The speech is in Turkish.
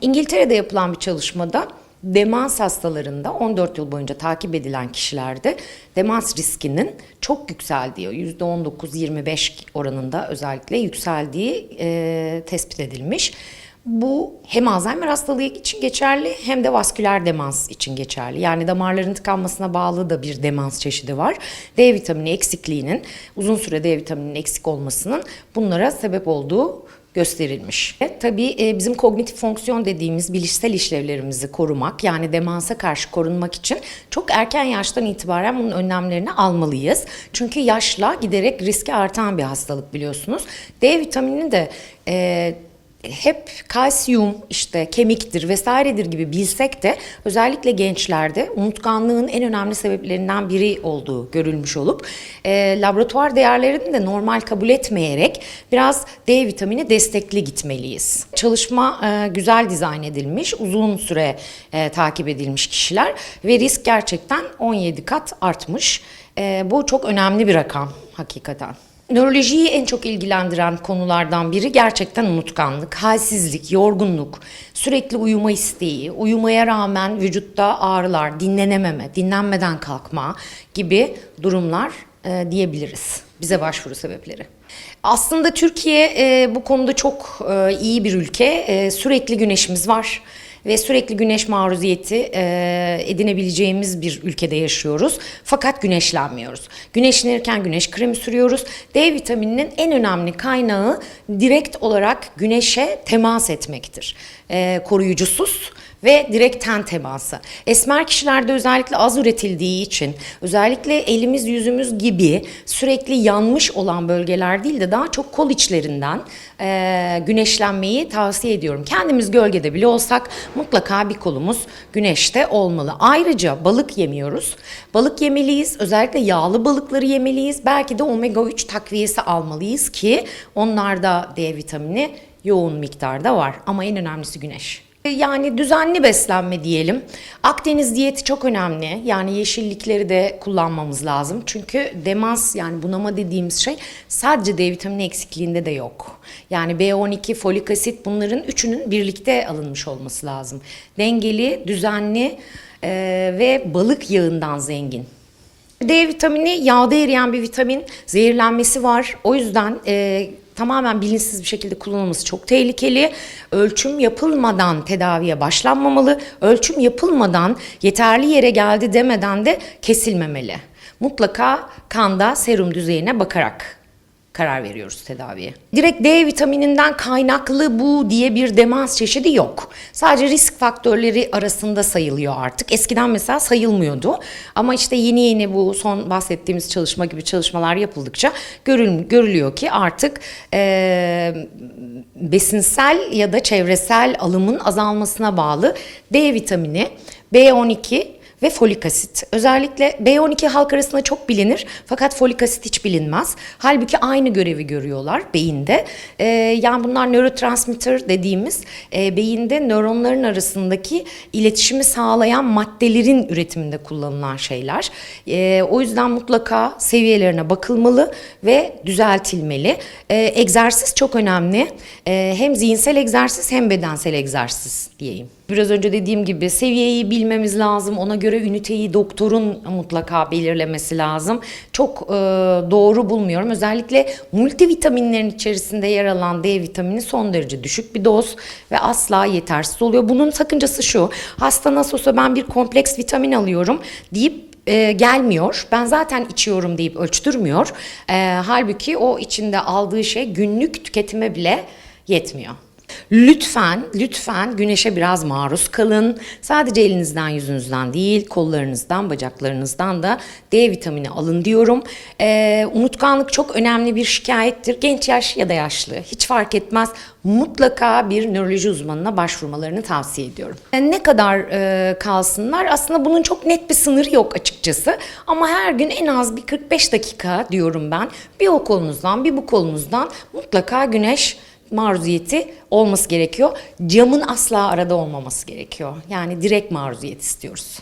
İngiltere'de yapılan bir çalışmada demans hastalarında 14 yıl boyunca takip edilen kişilerde demans riskinin çok yükseldiği, %19-25 oranında özellikle yükseldiği e, tespit edilmiş. Bu hem Alzheimer hastalığı için geçerli hem de vasküler demans için geçerli. Yani damarların tıkanmasına bağlı da bir demans çeşidi var. D vitamini eksikliğinin, uzun süre D vitamininin eksik olmasının bunlara sebep olduğu gösterilmiş. E, Tabii e, bizim kognitif fonksiyon dediğimiz bilişsel işlevlerimizi korumak yani demansa karşı korunmak için çok erken yaştan itibaren bunun önlemlerini almalıyız. Çünkü yaşla giderek riski artan bir hastalık biliyorsunuz. D vitamini de e, hep kalsiyum işte kemiktir vesairedir gibi bilsek de özellikle gençlerde unutkanlığın en önemli sebeplerinden biri olduğu görülmüş olup e, laboratuvar değerlerini de normal kabul etmeyerek biraz D vitamini destekli gitmeliyiz. Çalışma e, güzel dizayn edilmiş, uzun süre e, takip edilmiş kişiler ve risk gerçekten 17 kat artmış. E, bu çok önemli bir rakam hakikaten. Nörolojiyi en çok ilgilendiren konulardan biri gerçekten unutkanlık, halsizlik, yorgunluk, sürekli uyuma isteği, uyumaya rağmen vücutta ağrılar, dinlenememe, dinlenmeden kalkma gibi durumlar e, diyebiliriz. Bize başvuru sebepleri. Aslında Türkiye e, bu konuda çok e, iyi bir ülke. E, sürekli güneşimiz var ve sürekli güneş maruziyeti e, edinebileceğimiz bir ülkede yaşıyoruz. Fakat güneşlenmiyoruz. Güneşlenirken güneş kremi sürüyoruz. D vitamininin en önemli kaynağı direkt olarak güneşe temas etmektir. E, koruyucusuz ve direkt ten teması. Esmer kişilerde özellikle az üretildiği için özellikle elimiz yüzümüz gibi sürekli yanmış olan bölgeler değil de daha çok kol içlerinden e, güneşlenmeyi tavsiye ediyorum. Kendimiz gölgede bile olsak mutlaka bir kolumuz güneşte olmalı. Ayrıca balık yemiyoruz. Balık yemeliyiz. Özellikle yağlı balıkları yemeliyiz. Belki de omega 3 takviyesi almalıyız ki onlarda D vitamini yoğun miktarda var. Ama en önemlisi güneş. Yani düzenli beslenme diyelim. Akdeniz diyeti çok önemli. Yani yeşillikleri de kullanmamız lazım. Çünkü demans yani bunama dediğimiz şey sadece D vitamini eksikliğinde de yok. Yani B12, folik asit bunların üçünün birlikte alınmış olması lazım. Dengeli, düzenli e, ve balık yağından zengin. D vitamini yağda eriyen bir vitamin. Zehirlenmesi var. O yüzden e, tamamen bilinçsiz bir şekilde kullanılması çok tehlikeli. Ölçüm yapılmadan tedaviye başlanmamalı. Ölçüm yapılmadan yeterli yere geldi demeden de kesilmemeli. Mutlaka kanda serum düzeyine bakarak karar veriyoruz tedaviye. Direkt D vitamininden kaynaklı bu diye bir demans çeşidi yok. Sadece risk faktörleri arasında sayılıyor artık. Eskiden mesela sayılmıyordu. Ama işte yeni yeni bu son bahsettiğimiz çalışma gibi çalışmalar yapıldıkça görül, görülüyor ki artık e, besinsel ya da çevresel alımın azalmasına bağlı D vitamini, B12 ve folik asit. Özellikle B12 halk arasında çok bilinir fakat folik asit hiç bilinmez. Halbuki aynı görevi görüyorlar beyinde. Ee, yani bunlar nörotransmitter dediğimiz e, beyinde nöronların arasındaki iletişimi sağlayan maddelerin üretiminde kullanılan şeyler. Ee, o yüzden mutlaka seviyelerine bakılmalı ve düzeltilmeli. Ee, egzersiz çok önemli. Ee, hem zihinsel egzersiz hem bedensel egzersiz diyeyim. Biraz önce dediğim gibi seviyeyi bilmemiz lazım. Ona göre üniteyi doktorun mutlaka belirlemesi lazım. Çok e, doğru bulmuyorum. Özellikle multivitaminlerin içerisinde yer alan D vitamini son derece düşük bir doz ve asla yetersiz oluyor. Bunun sakıncası şu. Hasta nasıl olsa ben bir kompleks vitamin alıyorum deyip e, gelmiyor. Ben zaten içiyorum deyip ölçtürmüyor. E, halbuki o içinde aldığı şey günlük tüketime bile yetmiyor. Lütfen lütfen güneşe biraz maruz kalın. Sadece elinizden yüzünüzden değil kollarınızdan bacaklarınızdan da D vitamini alın diyorum. Ee, unutkanlık çok önemli bir şikayettir. Genç yaş ya da yaşlı hiç fark etmez. Mutlaka bir nöroloji uzmanına başvurmalarını tavsiye ediyorum. Yani ne kadar e, kalsınlar aslında bunun çok net bir sınırı yok açıkçası. Ama her gün en az bir 45 dakika diyorum ben. Bir o kolunuzdan bir bu kolunuzdan mutlaka güneş maruziyeti olması gerekiyor. Camın asla arada olmaması gerekiyor. Yani direkt maruziyet istiyoruz.